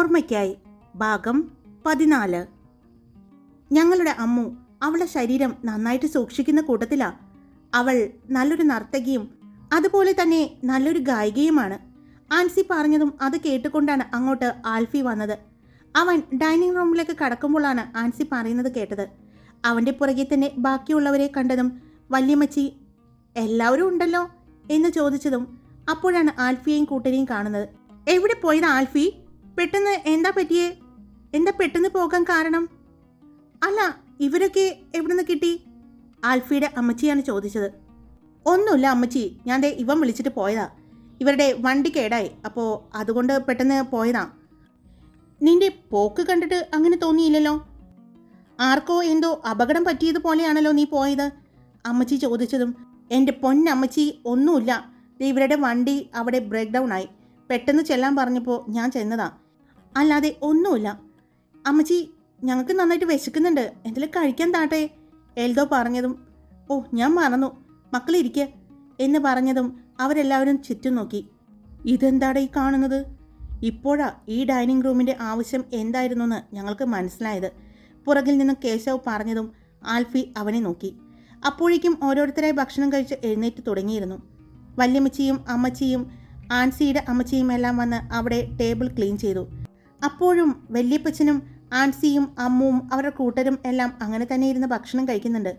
ഓർമ്മയ്ക്കായി ഭാഗം പതിനാല്. ഞങ്ങളുടെ അമ്മു അവളെ ശരീരം നന്നായിട്ട് സൂക്ഷിക്കുന്ന കൂട്ടത്തിലാ. അവൾ നല്ലൊരു നർത്തകിയും അതുപോലെ തന്നെ നല്ലൊരു ഗായികയുമാണ്. ആൻസി പറഞ്ഞതും അത് കേട്ടുകൊണ്ടാണ് അങ്ങോട്ട് ആൽഫി വന്നത്. അവൻ ഡൈനിങ് റൂമിലേക്ക് കടക്കുമ്പോഴാണ് ആൻസി പറയുന്നത് കേട്ടത്. അവന്റെ പുറകെ തന്നെ ബാക്കിയുള്ളവരെ കണ്ടതും വല്യമ്മച്ചി എല്ലാവരും ഉണ്ടല്ലോ? എന്ന് ചോദിച്ചതും അപ്പോഴാണ് ആൽഫിയെയും കൂട്ടരെയും കാണുന്നത്. എവിടെ പോയത് ആൽഫി? പെട്ടെന്ന് എന്താ പറ്റിയേ? എന്താ പെട്ടെന്ന് പോകാൻ കാരണം? അല്ല ഇവരൊക്കെ എവിടുന്ന് കിട്ടി? ആൽഫിയുടെ അമ്മച്ചിയാണ് ചോദിച്ചത്. ഒന്നുമില്ല അമ്മച്ചി. ഞാൻ ദേ ഇവൻ വിളിച്ചിട്ട് പോയതാ. ഇവരുടെ വണ്ടി കേടായി. അപ്പോൾ അതുകൊണ്ട് പെട്ടെന്ന് പോയതാ. നിന്റെ പോക്ക് കണ്ടിട്ട് അങ്ങനെ തോന്നിയില്ലല്ലോ? ആർക്കോ എന്തോ അപകടം പറ്റിയതുപോലെയാണല്ലോ നീ പോയത്? അമ്മച്ചി ചോദിച്ചതും എന്റെ പൊന്നമ്മച്ചി ഒന്നുമില്ല. ഇവരുടെ വണ്ടി അവിടെ ബ്രേക്ക് ഡൗൺ ആയി. പെട്ടെന്ന് ചെല്ലാൻ പറഞ്ഞപ്പോൾ ഞാൻ ചെന്നതാ. അല്ലാതെ ഒന്നുമില്ല. അമ്മച്ചി ഞങ്ങൾക്ക് നന്നായിട്ട് വിശക്കുന്നുണ്ട്. എന്തെങ്കിലും കഴിക്കാൻ താട്ടെ? എൽദോ പറഞ്ഞതും ഓ ഞാൻ മറന്നു. മക്കളിരിക്കെ എന്ന് പറഞ്ഞതും അവരെല്ലാവരും ചുറ്റും നോക്കി. ഇതെന്താടേ ഈ കാണുന്നത്? ഇപ്പോഴാ ഈ ഡൈനിങ് റൂമിന്റെ ആവശ്യം എന്തായിരുന്നു എന്ന് ഞങ്ങൾക്ക് മനസ്സിലായത്. പുറകിൽ നിന്നും കേശവ് പറഞ്ഞതും ആൽഫി അവനെ നോക്കി. അപ്പോഴേക്കും ഓരോരുത്തരായി ഭക്ഷണം കഴിച്ച് എഴുന്നേറ്റ് തുടങ്ങിയിരുന്നു. വല്യമ്മച്ചിയും അമ്മച്ചിയും ആൻസിയുടെ അമ്മച്ചിയും എല്ലാം വന്ന് അവിടെ ടേബിൾ ക്ലീൻ ചെയ്തു. അപ്പോഴും വല്യപ്പച്ചനും ആൻസിയും അമ്മുവും അവരുടെ കൂട്ടരും എല്ലാം അങ്ങനെ തന്നെ ഇരുന്ന് ഭക്ഷണം കഴിക്കുന്നുണ്ട്.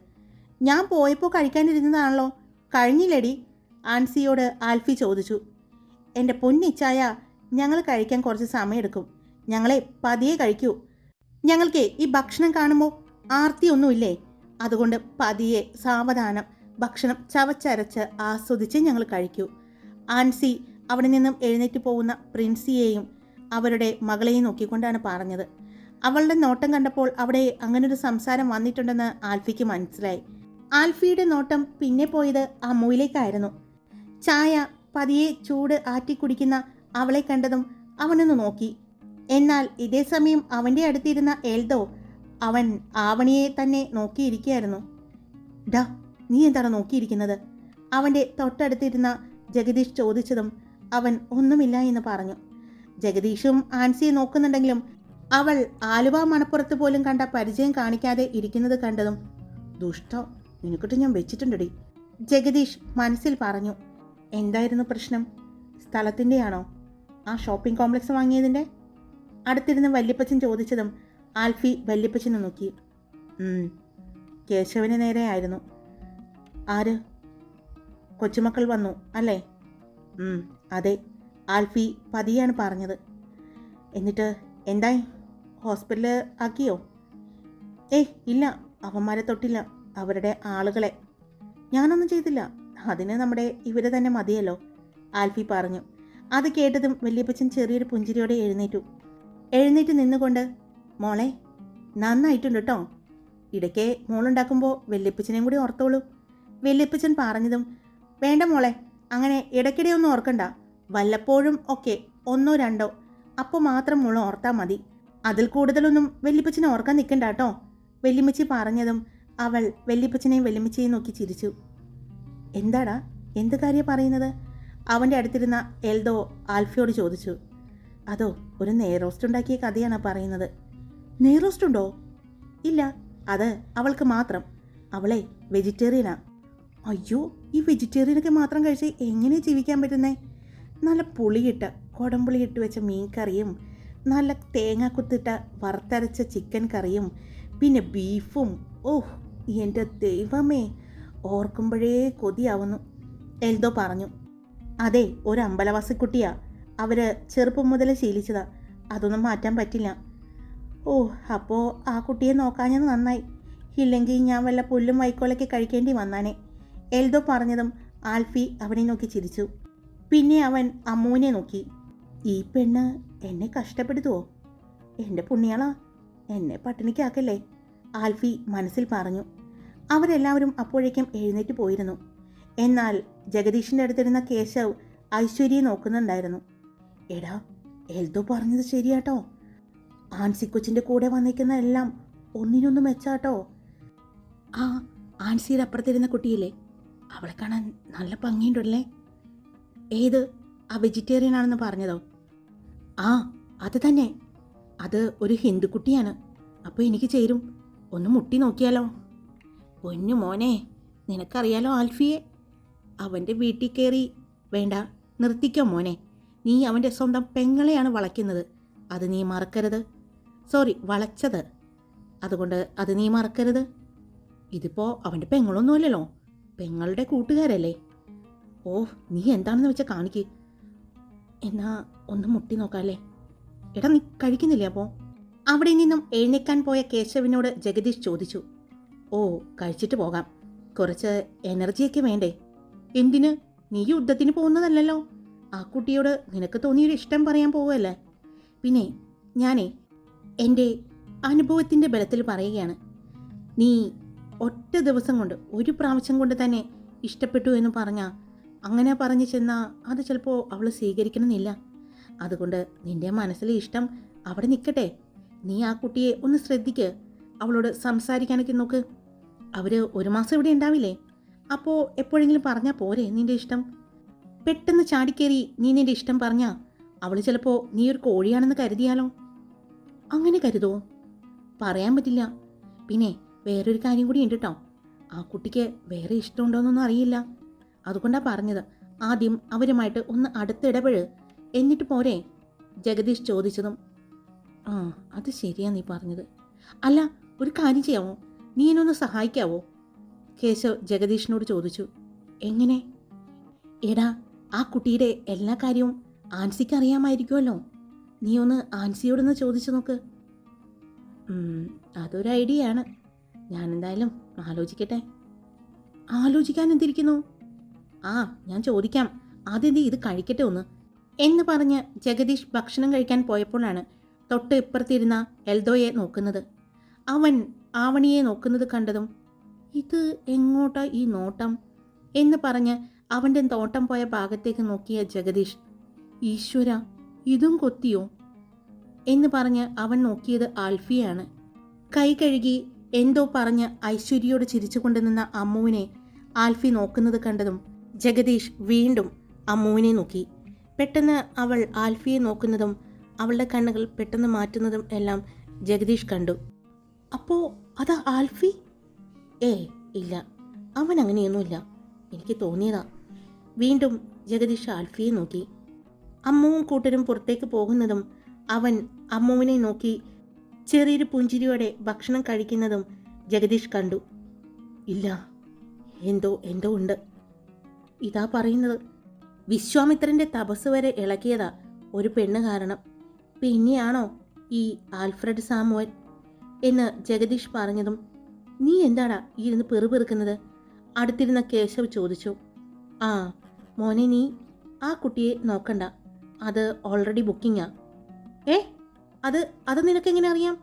ഞാൻ പോയപ്പോൾ കഴിക്കാനിരുന്നതാണല്ലോ? കഴിഞ്ഞില്ലടി ആൻസിയോട് ആൽഫി ചോദിച്ചു. എന്റെ പൊന്നിച്ചായ ഞങ്ങൾ കഴിക്കാൻ കുറച്ച് സമയമെടുക്കും ഞങ്ങളെ പതിയെ കഴിക്കൂ. ഞങ്ങൾക്ക് ഈ ഭക്ഷണം കാണുമ്പോൾ ആർത്തിയൊന്നുമില്ലേ അതുകൊണ്ട് പതിയെ സാവധാനം ഭക്ഷണം ചവച്ചരച്ച് ആസ്വദിച്ച് ഞങ്ങൾ കഴിക്കൂ. ആൻസി അവിടെ നിന്നും എഴുന്നേറ്റ് പോകുന്ന പ്രിൻസിയെയും അവരുടെ മകളെയും നോക്കിക്കൊണ്ടാണ് പറഞ്ഞത് അവളുടെ നോട്ടം കണ്ടപ്പോൾ അവിടെ അങ്ങനൊരു സംസാരം വന്നിട്ടുണ്ടെന്ന് ആൽഫിക്ക് മനസ്സിലായി. ആൽഫിയുടെ നോട്ടം പിന്നെ പോയത് അമ്മുവിലേക്കായിരുന്നു ചായ പതിയെ ചൂട് ആറ്റി കുടിക്കുന്ന അവളെ കണ്ടതും അവനൊന്ന് നോക്കി. എന്നാൽ ഇതേ സമയം അവന്റെ അടുത്തിരുന്ന എൽദോ അവൻ ആവണിയെ തന്നെ നോക്കിയിരിക്കുകയായിരുന്നു. ഡാ നീ എന്താണ് നോക്കിയിരിക്കുന്നത്? അവന്റെ തൊട്ടടുത്തിരുന്ന ജഗദീഷ് ചോദിച്ചതും അവൻ ഒന്നുമില്ല എന്ന് പറഞ്ഞു. ജഗദീഷും ആൻസിയെ നോക്കുന്നുണ്ടെങ്കിലും അവൾ ആലുവ മണപ്പുറത്ത് പോലും കണ്ട പരിചയം കാണിക്കാതെ ഇരിക്കുന്നത് കണ്ടതും ദുഷ്ടോ നിനക്കിട്ട് ഞാൻ വെച്ചിട്ടുണ്ടടി. ജഗദീഷ് മനസ്സിൽ പറഞ്ഞു എന്തായിരുന്നു പ്രശ്നം? സ്ഥലത്തിന്റെയാണോ? ആ ഷോപ്പിംഗ് കോംപ്ലക്സ് വാങ്ങിയതിന്റെ? അടുത്തിരുന്ന് വല്യപ്പച്ചൻ ചോദിച്ചതും ആൽഫി വല്യപ്പച്ചനെ നോക്കി "ഉം, കേശവന് നേരെയായിരുന്നു ആര്? കൊച്ചുമക്കൾ വന്നു അല്ലേ? അതെ. ആൽഫി പതിയാണ് പറഞ്ഞത്. എന്നിട്ട് എന്തായി? ഹോസ്പിറ്റലിൽ ആക്കിയോ? ഏയ് ഇല്ല. അവന്മാരെ തൊട്ടില്ല. അവരുടെ ആളുകളെ. ഞാനൊന്നും ചെയ്തില്ല. അതിന് നമ്മുടെ ഇവരെ തന്നെ മതിയല്ലോ ആൽഫി പറഞ്ഞു. അത് കേട്ടതും വല്യപ്പച്ചൻ ചെറിയൊരു പുഞ്ചിരിയോടെ എഴുന്നേറ്റു. എഴുന്നേറ്റ് നിന്നുകൊണ്ട് മോളെ നന്നായിട്ടുണ്ട് കേട്ടോ ഇടയ്ക്ക് മോളുണ്ടാക്കുമ്പോൾ വല്യപ്പച്ചനെയും കൂടി ഓർത്തോളൂ. വല്യപ്പച്ചൻ പറഞ്ഞതും വേണ്ട മോളെ അങ്ങനെ ഇടയ്ക്കിടെ ഒന്നും ഓർക്കണ്ട. വല്ലപ്പോഴും ഒക്കെ ഒന്നോ രണ്ടോ. അപ്പോൾ മാത്രം മുള ഓർത്താൽ മതി. അതിൽ കൂടുതലൊന്നും വെല്ലിപ്പച്ചിനെ ഓർക്കാൻ നിൽക്കണ്ട കേട്ടോ. വെല്ലിമിച്ചി പറഞ്ഞതും അവൾ വെല്ലിപ്പച്ചനെയും വല്യമ്മച്ചിയെയും നോക്കി ചിരിച്ചു. എന്താടാ? എന്ത് കാര്യം പറയുന്നത്? അവന്റെ അടുത്തിരുന്ന എൽദോ ആൽഫിയോട് ചോദിച്ചു. അതോ ഒരു നെയ്റോസ്റ്റ് ഉണ്ടാക്കിയ കഥയാണ് പറയുന്നത്. നെയ്റോസ്റ്റ് ഉണ്ടോ? ഇല്ല അത് അവൾക്ക് മാത്രം. അവളെ വെജിറ്റേറിയനാ. അയ്യോ ഈ വെജിറ്റേറിയനൊക്കെ മാത്രം കഴിച്ച് എങ്ങനെ ജീവിക്കാൻ പറ്റുന്നേ? നല്ല പുളിയിട്ട കുടംപുളിയിട്ട് വെച്ച മീൻ കറിയും നല്ല തേങ്ങ കുത്തിട്ട വറുത്തരച്ച ചിക്കൻ കറിയും പിന്നെ ബീഫും ഓഹ് എന്റെ ദൈവമേ ഓർക്കുമ്പോഴേ കൊതിയാവുന്നു. എൽദോ പറഞ്ഞു അതെ ഒരു അമ്പലവാസിക്കുട്ടിയാ. അവർ ചെറുപ്പം മുതൽ ശീലിച്ചതാ. അതൊന്നും മാറ്റാൻ പറ്റില്ല. ഓ അപ്പോൾ ആ കുട്ടിയെ നോക്കാഞ്ഞത് നന്നായി. ഇല്ലെങ്കിൽ ഞാൻ വല്ല പുല്ലും വൈക്കോലൊക്കെ കഴിക്കേണ്ടി വന്നാനേ. എൽദോ പറഞ്ഞതും ആൽഫി അവനെ നോക്കി ചിരിച്ചു. പിന്നെ അവൻ അമ്മുവിനെ നോക്കി. ഈ പെണ്ണ് എന്നെ കഷ്ടപ്പെടുത്തുവോ? എന്റെ പുണ്യാളാ എന്നെ പട്ടിണിക്കാക്കല്ലേ? ആൽഫി മനസ്സിൽ പറഞ്ഞു. അവരെല്ലാവരും അപ്പോഴേക്കും എഴുന്നേറ്റ് പോയിരുന്നു. എന്നാൽ ജഗദീഷിന്റെ അടുത്തിരുന്ന കേശവ് ഐശ്വര്യയെ നോക്കുന്നുണ്ടായിരുന്നു. എടാ എൽതോ പറഞ്ഞത് ശരിയാട്ടോ. ആൻസിക്കൊച്ചിന്റെ കൂടെ വന്നിരിക്കുന്ന എല്ലാം ഒന്നിനൊന്നും മെച്ചാട്ടോ. ആ ആൻസിയുടെ അപ്പുറത്തിരുന്ന കുട്ടിയില്ലേ? അവളെ കാണാൻ നല്ല ഭംഗിയുണ്ടല്ലേ? ഏത്? ആ വെജിറ്റേറിയൻ ആണെന്ന് പറഞ്ഞതോ? ആ അത് തന്നെ. അത് ഒരു ഹിന്ദുക്കുട്ടിയാണ്. അപ്പോൾ എനിക്ക് ചേരും. ഒന്ന് മുട്ടി നോക്കിയാലോ? പൊന്നു മോനെ നിനക്കറിയാലോ ആൽഫിയെ? അവന്റെ വീട്ടിൽ കയറി വേണ്ട നിർത്തിക്കോ മോനെ. നീ അവന്റെ സ്വന്തം പെങ്ങളെയാണ് വളയ്ക്കുന്നത്. അത് നീ മറക്കരുത്. സോറി വളച്ചത്. അതുകൊണ്ട് അത് നീ മറക്കരുത്. ഇതിപ്പോൾ അവന്റെ പെങ്ങളൊന്നുമല്ലല്ലോ. പെങ്ങളുടെ കൂട്ടുകാരല്ലേ? ഓ നീ എന്താണെന്ന് വെച്ചാൽ കാണിക്ക്. എന്നാ ഒന്ന് മുട്ടി നോക്കാല്ലേ? എടാ നീ കഴിക്കുന്നില്ലേ അപ്പോ? അവിടെ നിന്നും എഴുന്നേക്കാൻ പോയ കേശവിനോട് ജഗദീഷ് ചോദിച്ചു. ഓ കഴിച്ചിട്ട് പോകാം. കുറച്ച് എനർജിയൊക്കെ വേണ്ടേ? എന്തിന്? നീ യുദ്ധത്തിന് പോകുന്നതല്ലല്ലോ. ആ കുട്ടിയോട് നിനക്ക് തോന്നിയൊരു ഇഷ്ടം പറയാൻ പോവുകയല്ലേ? പിന്നെ ഞാനേ എന്റെ അനുഭവത്തിന്റെ ബലത്തിൽ പറയുകയാണ്. നീ ഒറ്റ ദിവസം കൊണ്ട് ഒരു പ്രാവശ്യം കൊണ്ട് തന്നെ ഇഷ്ടപ്പെട്ടു എന്ന് പറഞ്ഞാൽ അങ്ങനെ പറഞ്ഞു ചെന്നാൽ അത് ചിലപ്പോൾ അവൾ സ്വീകരിക്കണമെന്നില്ല. അതുകൊണ്ട് നിന്റെ മനസ്സിലെ ഇഷ്ടം അവിടെ നിൽക്കട്ടെ നീ ആ കുട്ടിയെ ഒന്ന് ശ്രദ്ധിക്ക്. അവളോട് സംസാരിക്കാനൊക്കെ നോക്ക്. അവർ ഒരു മാസം ഇവിടെ ഉണ്ടാവില്ലേ? അപ്പോൾ എപ്പോഴെങ്കിലും പറഞ്ഞാൽ പോരെ നിന്റെ ഇഷ്ടം? പെട്ടെന്ന് ചാടിക്കേറി നീ നിന്റെ ഇഷ്ടം പറഞ്ഞാൽ അവൾ ചിലപ്പോൾ നീ ഒരു കോഴിയാണെന്ന് കരുതിയാലോ? അങ്ങനെ കരുതോ? പറയാൻ പറ്റില്ല. പിന്നെ വേറൊരു കാര്യം കൂടി ഉണ്ട് കേട്ടോ ആ കുട്ടിക്ക് വേറെ ഇഷ്ടമുണ്ടോയെന്നൊന്നും അറിയില്ല. അതുകൊണ്ടാണ് പറഞ്ഞത്. ആദ്യം അവരുമായിട്ട് ഒന്ന് അടുത്തിടപഴ്. എന്നിട്ട് പോരെ? ജഗദീഷ് ചോദിച്ചതും ആ അത് ശരിയാ നീ പറഞ്ഞത്. അല്ല ഒരു കാര്യം ചെയ്യാമോ? നീ എന്നൊന്ന് സഹായിക്കാവോ? കേശവ് ജഗദീഷിനോട് ചോദിച്ചു എങ്ങനെ? എടാ ആ കുട്ടിയുടെ എല്ലാ കാര്യവും ആൻസിക്ക് അറിയാമായിരിക്കുമല്ലോ. നീ ഒന്ന് ആൻസിയോടൊന്ന് ചോദിച്ചു നോക്ക്. അതൊരു ഐഡിയ ആണ് ഞാൻ എന്തായാലും ആലോചിക്കട്ടെ. ആലോചിക്കാൻ എന്തിരിക്കുന്നു? ആ ഞാൻ ചോദിക്കാം. ആദ്യം ഇത് കഴിക്കട്ടെ ഒന്ന്. എന്ന് പറഞ്ഞ് ജഗദീഷ് ഭക്ഷണം കഴിക്കാൻ പോയപ്പോഴാണ് തൊട്ട് ഇപ്പുറത്തിരുന്ന എൽദോയെ നോക്കുന്നത്. അവൻ ആവണിയെ നോക്കുന്നത് കണ്ടതും ഇത് എങ്ങോട്ടാ ഈ നോട്ടം? എന്ന് പറഞ്ഞ് അവന്റെ തോട്ടം പോയ ഭാഗത്തേക്ക് നോക്കിയ ജഗദീഷ് ഈശ്വര ഇതും കൊത്തിയോ? എന്ന് പറഞ്ഞ് അവൻ നോക്കിയത് ആൽഫിയാണ്. കൈ കഴുകി എന്തോ പറഞ്ഞ് ഐശ്വര്യയോട് ചിരിച്ചുകൊണ്ട് നിന്ന അമ്മുവിനെ ആൽഫി നോക്കുന്നത് കണ്ടതും ജഗദീഷ് വീണ്ടും അമ്മുവിനെ നോക്കി. പെട്ടെന്ന് അവൾ ആൽഫിയെ നോക്കുന്നതും അവളുടെ കണ്ണുകൾ പെട്ടെന്ന് മാറ്റുന്നതും എല്ലാം ജഗദീഷ് കണ്ടു. അപ്പോ അതാ ആൽഫി? ഏ ഇല്ല. അവൻ അങ്ങനെയൊന്നുമില്ല. എനിക്ക് തോന്നിയതാ. വീണ്ടും ജഗദീഷ് ആൽഫിയെ നോക്കി. അമ്മുവും കൂട്ടരും പുറത്തേക്ക് പോകുന്നതും അവൻ അമ്മുവിനെ നോക്കി ചെറിയൊരു പുഞ്ചിരിയോടെ ഭക്ഷണം കഴിക്കുന്നതും ജഗദീഷ് കണ്ടു. ഇല്ല. എന്തോ എന്തോ ഉണ്ട്. ഇതാ പറയുന്നത്. വിശ്വാമിത്രന്റെ തപസ് വരെ ഇളക്കിയതാ ഒരു പെണ്ണ് കാരണം. പിന്നെയാണോ ഈ ആൽഫ്രഡ് സാമുവൽ? എന്ന് ജഗദീഷ് പറഞ്ഞതും നീ എന്താടാ ഇരുന്ന് പെറുപെറുക്കുന്നത് അടുത്തിരുന്ന കേശവ് ചോദിച്ചു. ആ മോനെ നീ ആ കുട്ടിയെ നോക്കണ്ട. അത് ഓൾറെഡി ബുക്കിങ്ങാ ഏ? അത് അത് നിനക്കെങ്ങനെ അറിയാം?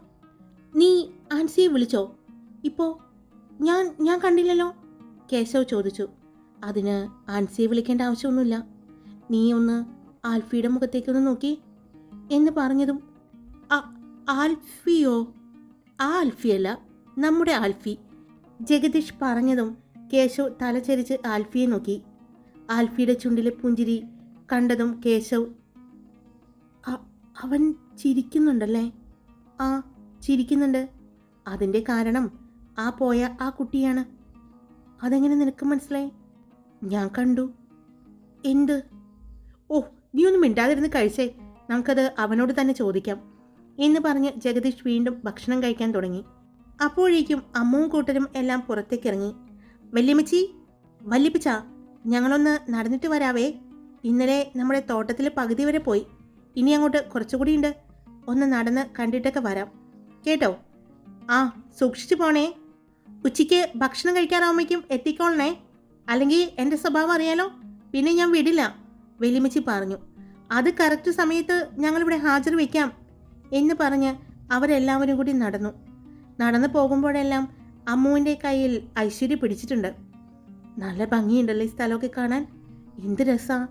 നീ ആൻസിയെ വിളിച്ചോ? ഇപ്പോ ഞാൻ ഞാൻ കണ്ടില്ലല്ലോ? കേശവ് ചോദിച്ചു. അതിന് ആൻസിയെ വിളിക്കേണ്ട ആവശ്യമൊന്നുമില്ല. നീ ഒന്ന് ആൽഫിയുടെ മുഖത്തേക്കൊന്ന് നോക്കി. എന്ന് പറഞ്ഞതും "ആ- ആൽഫിയോ? ആ ആൽഫിയല്ല നമ്മുടെ ആൽഫി. ജഗദീഷ് പറഞ്ഞതും കേശവ് തലചരിച്ച് ആൽഫിയെ നോക്കി. ആൽഫിയുടെ ചുണ്ടിലെ പുഞ്ചിരി കണ്ടതും കേശവ് അവൻ ചിരിക്കുന്നുണ്ടല്ലേ? ആ ചിരിക്കുന്നുണ്ട്. അതിന്റെ കാരണം ആ പോയ ആ കുട്ടിയാണ്. അതെങ്ങനെ നിനക്ക് മനസ്സിലായി? ഞാൻ കണ്ടു. എന്ത്? ഓ നീ ഒന്നും മിണ്ടാതിരുന്ന് കഴിച്ചേ. നമുക്കത് അവനോട് തന്നെ ചോദിക്കാം എന്ന് പറഞ്ഞ് ജഗദീഷ് വീണ്ടും ഭക്ഷണം കഴിക്കാൻ തുടങ്ങി. അപ്പോഴേക്കും അമ്മവും കൂട്ടരും എല്ലാം പുറത്തേക്കിറങ്ങി. വല്യമ്മച്ചി വല്യപ്പിച്ച ഞങ്ങളൊന്ന് നടന്നിട്ട് വരാവേ. ഇന്നലെ നമ്മുടെ തോട്ടത്തിൽ പകുതി വരെ പോയി. ഇനി അങ്ങോട്ട് കുറച്ചുകൂടി ഉണ്ട്. ഒന്ന് നടന്ന് കണ്ടിട്ടൊക്കെ വരാം. കേട്ടോ? ആ സൂക്ഷിച്ചു പോണേ. ഉച്ചയ്ക്ക് ഭക്ഷണം കഴിക്കാറാവുമ്പോഴേക്കും എത്തിക്കോളണേ. അല്ലെങ്കിൽ എന്റെ സ്വഭാവം അറിയാലോ? പിന്നെ ഞാൻ വിടില്ല. വെല്ലുമിച്ചി പറഞ്ഞു. അത് കറക്റ്റ് സമയത്ത് ഞങ്ങളിവിടെ ഹാജർ വയ്ക്കാം എന്ന് പറഞ്ഞ് അവരെല്ലാവരും കൂടി നടന്നു. നടന്നു പോകുമ്പോഴെല്ലാം അമ്മുവിന്റെ കയ്യിൽ ഐശ്വര്യ പിടിച്ചിട്ടുണ്ട്. നല്ല ഭംഗിയുണ്ടല്ലോ ഈ സ്ഥലമൊക്കെ കാണാൻ. എന്ത് രസാ.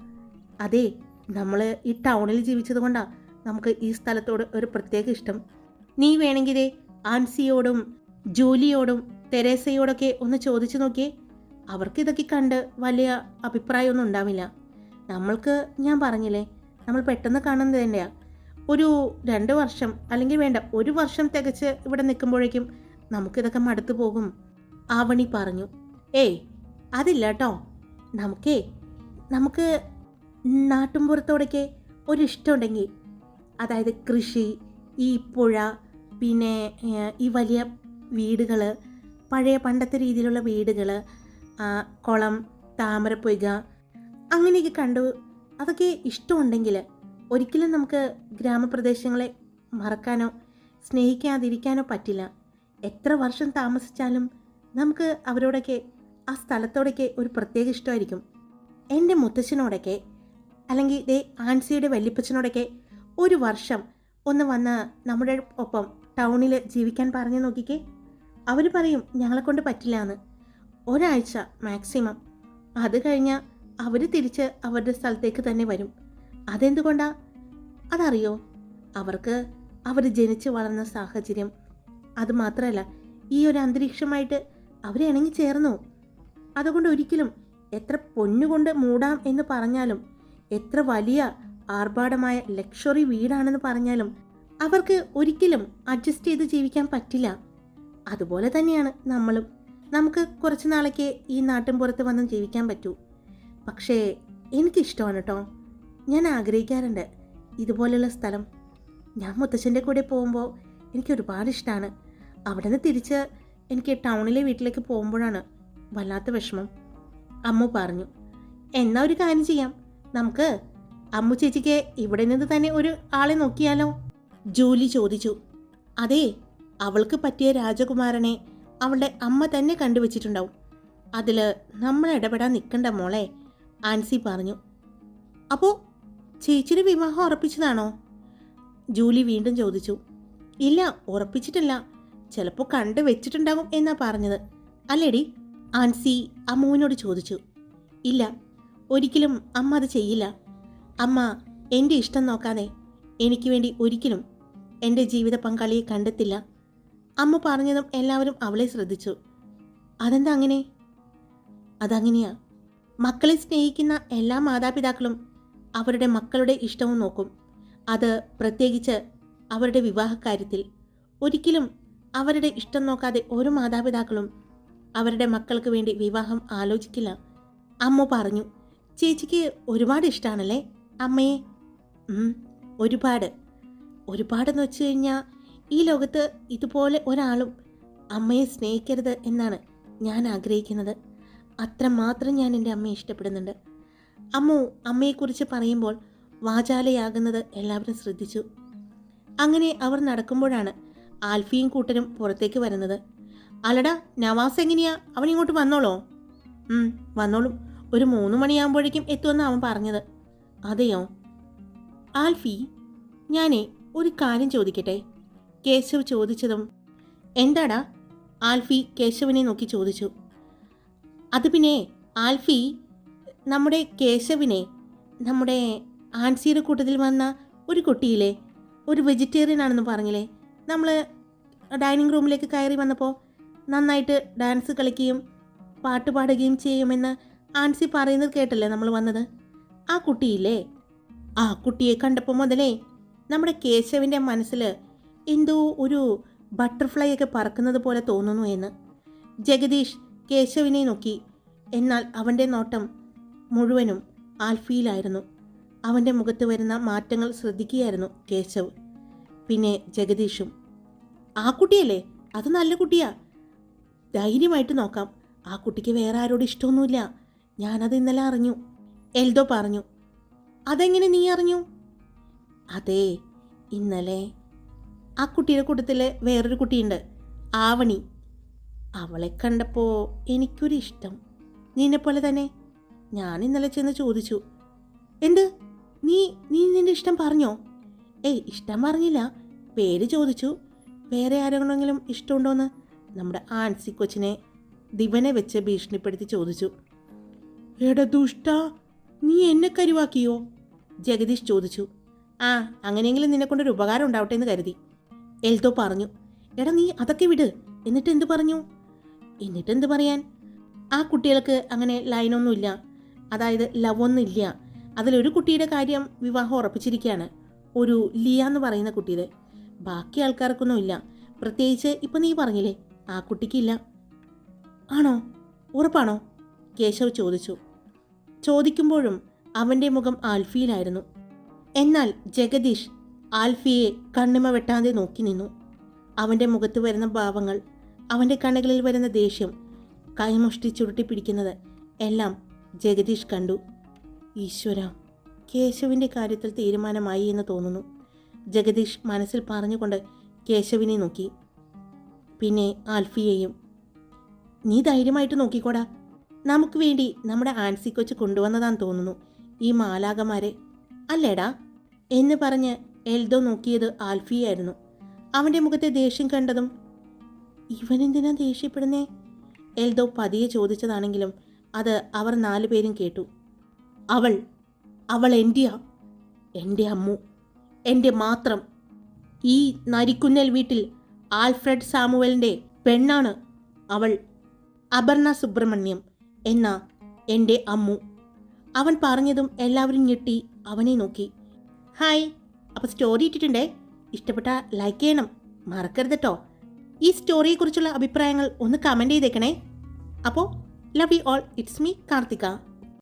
അതെ നമ്മൾ ഈ ടൗണിൽ ജീവിച്ചത് കൊണ്ടാണ് നമുക്ക് ഈ സ്ഥലത്തോട് ഒരു പ്രത്യേക ഇഷ്ടം. നീ വേണമെങ്കിൽ ആൻസിയോടും ജൂലിയോടും തെരേസയോടൊക്കെ ഒന്ന് ചോദിച്ചു നോക്കിയേ. അവർക്ക് ഇതൊക്കെ കണ്ട് വലിയ അഭിപ്രായമൊന്നും ഉണ്ടാവില്ല. നമ്മൾക്ക് ഞാൻ പറഞ്ഞില്ലേ നമ്മൾ പെട്ടെന്ന് കാണുന്നത് തന്നെയാ. ഒരു രണ്ട് വർഷം അല്ലെങ്കിൽ വേണ്ട ഒരു വർഷം തികച്ച് ഇവിടെ നിൽക്കുമ്പോഴേക്കും നമുക്കിതൊക്കെ മടുത്തു പോകും. ആവണി പറഞ്ഞു ഏയ് അതില്ല കേട്ടോ നമുക്കേ നമുക്ക് നാട്ടുംപുറത്തോടൊക്കെ ഒരു ഇഷ്ടമുണ്ടെങ്കിൽ അതായത് കൃഷി ഈ പുഴ പിന്നെ ഈ വലിയ വീടുകൾ പഴയ പണ്ടത്തെ രീതിയിലുള്ള വീടുകൾ കുളം താമരപ്പൊയ്ക അങ്ങനെയൊക്കെ കണ്ടു. അതൊക്കെ ഇഷ്ടമുണ്ടെങ്കിൽ ഒരിക്കലും നമുക്ക് ഗ്രാമപ്രദേശങ്ങളെ മറക്കാനോ സ്നേഹിക്കാതിരിക്കാനോ പറ്റില്ല. എത്ര വർഷം താമസിച്ചാലും നമുക്ക് അവരോടൊക്കെ ആ സ്ഥലത്തോടൊക്കെ ഒരു പ്രത്യേക ഇഷ്ടമായിരിക്കും. എന്റെ മുത്തച്ഛനോടൊക്കെ അല്ലെങ്കിൽ ദേ ആൻസിയുടെ വല്യപ്പച്ചനോടൊക്കെ ഒരു വർഷം ഒന്ന് വന്ന് നമ്മുടെ ഒപ്പം ടൗണിൽ ജീവിക്കാൻ പറഞ്ഞു നോക്കിക്കേ. അവർ പറയും ഞങ്ങളെക്കൊണ്ട് പറ്റില്ല എന്ന്. ഒരാഴ്ച മാക്സിമം. അത് കഴിഞ്ഞാൽ അവർ തിരിച്ച് അവരുടെ സ്ഥലത്തേക്ക് തന്നെ വരും. അതെന്തുകൊണ്ടാ? അതറിയോ? അവർക്ക് അവർ ജനിച്ച് വളർന്ന സാഹചര്യം. അത് മാത്രമല്ല ഈ ഒരു അന്തരീക്ഷമായിട്ട് അവർ ഇണങ്ങി ചേർന്നു. അതുകൊണ്ട് ഒരിക്കലും എത്ര പൊന്നുകൊണ്ട് മൂടാം എന്ന് പറഞ്ഞാലും എത്ര വലിയ ആർഭാടമായ ലക്ഷറി വീടാണെന്ന് പറഞ്ഞാലും അവർക്ക് ഒരിക്കലും അഡ്ജസ്റ്റ് ചെയ്ത് ജീവിക്കാൻ പറ്റില്ല. അതുപോലെ തന്നെയാണ് നമ്മളും. നമുക്ക് കുറച്ച് നാളേക്ക് ഈ നാട്ടിൻ പുറത്ത് വന്ന് ജീവിക്കാൻ പറ്റൂ. പക്ഷേ എനിക്കിഷ്ടമാണ് കേട്ടോ ഞാൻ ആഗ്രഹിക്കാറുണ്ട് ഇതുപോലെയുള്ള സ്ഥലം. ഞാൻ മുത്തച്ഛന്റെ കൂടെ പോകുമ്പോൾ എനിക്ക് ഒരുപാട് ഇഷ്ടമാണ് അവിടെ നിന്ന് തിരിച്ച് എനിക്ക് ടൗണിലെ വീട്ടിലേക്ക് പോകുമ്പോഴാണ് വല്ലാത്ത വിഷമം. അമ്മു പറഞ്ഞു എന്നാ ഒരു കാര്യം ചെയ്യാം. നമുക്ക് അമ്മു ചേച്ചിക്ക് ഇവിടെ നിന്ന് തന്നെ ഒരു ആളെ നോക്കിയാലോ? ജൂലി ചോദിച്ചു. അതെ അവൾക്ക് പറ്റിയ രാജകുമാരനെ അവളുടെ അമ്മ തന്നെ കണ്ടുവച്ചിട്ടുണ്ടാവും. അതിൽ നമ്മൾ ഇടപെടാൻ നിൽക്കണ്ട മോളെ ആൻസി പറഞ്ഞു. അപ്പോൾ ചേച്ചിയുടെ വിവാഹം ഉറപ്പിച്ചതാണോ? ജൂലി വീണ്ടും ചോദിച്ചു. ഇല്ല ഉറപ്പിച്ചിട്ടില്ല. ചിലപ്പോൾ കണ്ടു വെച്ചിട്ടുണ്ടാകും എന്നാ പറഞ്ഞത്. അല്ലേടി ആൻസി അമ്മുവിനോട് ചോദിച്ചു. ഇല്ല ഒരിക്കലും അമ്മ അത് ചെയ്യില്ല. അമ്മ എന്റെ ഇഷ്ടം നോക്കാതെ എനിക്ക് വേണ്ടി ഒരിക്കലും എന്റെ ജീവിത പങ്കാളിയെ കണ്ടെത്തില്ല. അമ്മ പറഞ്ഞതും എല്ലാവരും അവളെ ശ്രദ്ധിച്ചു. അതെന്താ അങ്ങനെ? അതങ്ങനെയാ. മക്കളെ സ്നേഹിക്കുന്ന എല്ലാ മാതാപിതാക്കളും അവരുടെ മക്കളുടെ ഇഷ്ടവും നോക്കും. അത് പ്രത്യേകിച്ച് അവരുടെ വിവാഹക്കാര്യത്തിൽ. ഒരിക്കലും അവരുടെ ഇഷ്ടം നോക്കാതെ ഒരു മാതാപിതാക്കളും അവരുടെ മക്കൾക്ക് വേണ്ടി വിവാഹം ആലോചിക്കില്ല. അമ്മ പറഞ്ഞു ചേച്ചിക്ക് ഒരുപാട് ഇഷ്ടമാണല്ലേ അമ്മയെ ഒരുപാട്. ഒരുപാടെന്ന് വെച്ച് കഴിഞ്ഞാൽ ഈ ലോകത്ത് ഇതുപോലെ ഒരാളും അമ്മയെ സ്നേഹിക്കരുത് എന്നാണ് ഞാൻ ആഗ്രഹിക്കുന്നത്. അത്രമാത്രം ഞാൻ എന്റെ അമ്മയെ ഇഷ്ടപ്പെടുന്നുണ്ട്. അമ്മു അമ്മയെക്കുറിച്ച് പറയുമ്പോൾ വാചാലയാകുന്നത് എല്ലാവരും ശ്രദ്ധിച്ചു. അങ്ങനെ അവർ നടക്കുമ്പോഴാണ് ആൽഫിയും കൂട്ടരും പുറത്തേക്ക് വരുന്നത്. അലടാ നവാസ് എങ്ങനെയാ? അവൻ ഇങ്ങോട്ട് വന്നോളോ? വന്നോളും. ഒരു മൂന്ന് മണിയാകുമ്പോഴേക്കും എത്തുമെന്ന് അവൻ പറഞ്ഞത്. അതെയോ? ആൽഫി ഞാനേ ഒരു കാര്യം ചോദിക്കട്ടെ? കേശവ് ചോദിച്ചതും എന്താടാ ആൽഫി കേശവിനെ നോക്കി ചോദിച്ചു. അത് പിന്നെ ആൽഫി നമ്മുടെ കേശവിനെ നമ്മുടെ ആൻസിയുടെ കൂട്ടത്തിൽ വന്ന ഒരു കുട്ടിയിലെ ഒരു വെജിറ്റേറിയൻ ആണെന്ന് പറഞ്ഞില്ലേ നമ്മൾ ഡൈനിങ് റൂമിലേക്ക് കയറി വന്നപ്പോൾ നന്നായിട്ട് ഡാൻസ് കളിക്കുകയും പാട്ട് പാടുകയും ചെയ്യുമെന്ന് ആൻസി പറയുന്നത് കേട്ടല്ലേ നമ്മൾ വന്നത്? ആ കുട്ടിയില്ലേ? ആ കുട്ടിയെ കണ്ടപ്പോൾ മുതലേ നമ്മുടെ കേശവിന്റെ മനസ്സിൽ എന്തോ ഒരു ബട്ടർഫ്ലൈ ഒക്കെ പറക്കുന്നത് പോലെ തോന്നുന്നു എന്ന്. ജഗദീഷ് കേശവിനെ നോക്കി. എന്നാൽ അവന്റെ നോട്ടം മുഴുവനും ആൽഫിയിലായിരുന്നു. അവന്റെ മുഖത്ത് വരുന്ന മാറ്റങ്ങൾ ശ്രദ്ധിക്കുകയായിരുന്നു കേശവ്. പിന്നെ ജഗദീഷും ആ കുട്ടിയല്ലേ? അത് നല്ല കുട്ടിയാ. ധൈര്യമായിട്ട് നോക്കാം. ആ കുട്ടിക്ക് വേറെ ആരോട് ഇഷ്ടമൊന്നുമില്ല. ഞാനത് ഇന്നലെ അറിഞ്ഞു. എൽദോ പറഞ്ഞു അതെങ്ങനെ നീ അറിഞ്ഞു? അതെ ഇന്നലെ ആ കുട്ടിയുടെ കൂട്ടത്തിൽ വേറൊരു കുട്ടിയുണ്ട് ആവണി. അവളെ കണ്ടപ്പോൾ എനിക്കൊരു ഇഷ്ടം നിന്നെപ്പോലെ തന്നെ. ഞാൻ ഇന്നലെ ചെന്ന് ചോദിച്ചു എന്ത്? നീ നീ നിന്റെ ഇഷ്ടം പറഞ്ഞോ? ഏയ് ഇഷ്ടം പറഞ്ഞില്ല. പേര് ചോദിച്ചു. വേറെ ആരെങ്കിലും ഇഷ്ടമുണ്ടോന്ന്? നമ്മുടെ ആൻസി കൊച്ചിനെ ദിവനെ വെച്ച് ഭീഷണിപ്പെടുത്തി ചോദിച്ചു. എടാ ദുഷ്ട നീ എന്നെ കരുവാക്കിയോ? ജഗദീഷ് ചോദിച്ചു. ആ അങ്ങനെയെങ്കിലും നിന്നെ കൊണ്ടൊരു ഉപകാരം ഉണ്ടാവട്ടെ എന്ന് കരുതി. എൽദോ പറഞ്ഞു എടാ നീ അതൊക്കെ വിട്. എന്നിട്ട് എന്ത് പറഞ്ഞു? എന്നിട്ട് എന്ത് പറയാൻ? ആ കുട്ടികൾക്ക് അങ്ങനെ ലൈനൊന്നുമില്ല. അതായത് ലവ് ഒന്നും ഇല്ല അതിലൊരു കുട്ടിയുടെ കാര്യം വിവാഹം ഉറപ്പിച്ചിരിക്കുകയാണ്. ഒരു ലിയ എന്ന് പറയുന്ന കുട്ടിയുടെ. ബാക്കി ആൾക്കാർക്കൊന്നും ഇല്ല പ്രത്യേകിച്ച് ഇപ്പം നീ പറഞ്ഞില്ലേ ആ കുട്ടിക്കില്ല. ആണോ? ഉറപ്പാണോ? കേശവ് ചോദിച്ചു. ചോദിക്കുമ്പോഴും അവന്റെ മുഖം ആൽഫിയിലായിരുന്നു. എന്നാൽ ജഗദീഷ് ആൽഫിയെ കണ്ണിമ വെട്ടാതെ നോക്കി നിന്നു. അവന്റെ മുഖത്ത് വരുന്ന ഭാവങ്ങൾ അവന്റെ കണ്ണുകളിൽ വരുന്ന ദേഷ്യം കൈമുഷ്ടി ചുരുട്ടി പിടിക്കുന്നത് എല്ലാം ജഗദീഷ് കണ്ടു. ഈശ്വര കേശവിന്റെ കാര്യത്തിൽ തീരുമാനമായി എന്ന് തോന്നുന്നു. ജഗദീഷ് മനസ്സിൽ പറഞ്ഞുകൊണ്ട് കേശവിനെ നോക്കി. പിന്നെ ആൽഫിയെയും നീ ധൈര്യമായിട്ട് നോക്കിക്കോടാ. നമുക്ക് വേണ്ടി നമ്മുടെ ആൻസി കൊച്ച് കൊണ്ടുവന്നതാന്ന് തോന്നുന്നു ഈ മാലാകമാരെ അല്ലേടാ? എന്ന് പറഞ്ഞ് എൽദോ നോക്കിയത് ആൽഫിയായിരുന്നു. അവന്റെ മുഖത്തെ ദേഷ്യം കണ്ടതും ഇവനെന്തിനാ ദേഷ്യപ്പെടുന്നേ? എൽദോ പതിയെ ചോദിച്ചതാണെങ്കിലും അത് അവർ നാലു പേരും കേട്ടു. അവൾ അവൾ എന്റെയാ എന്റെ അമ്മു എന്റെ മാത്രം. ഈ നരിക്കുന്നൽ വീട്ടിൽ ആൽഫ്രഡ് സാമുവലിന്റെ പെണ്ണാണ് അവൾ. അപർണ സുബ്രഹ്മണ്യം എന്ന എന്റെ അമ്മു. അവൻ പറഞ്ഞതും എല്ലാവരും ഞെട്ടി അവനെ നോക്കി. ഹായ് അപ്പോൾ സ്റ്റോറി ഇട്ടിട്ടുണ്ടേ? ഇഷ്ടപ്പെട്ട ലൈക്ക് ചെയ്യണം. മറക്കരുത് കേട്ടോ ഈ സ്റ്റോറിയെക്കുറിച്ചുള്ള അഭിപ്രായങ്ങൾ ഒന്ന് കമന്റ് ചെയ്തേക്കണേ. അപ്പോൾ love you all it's me Karthika.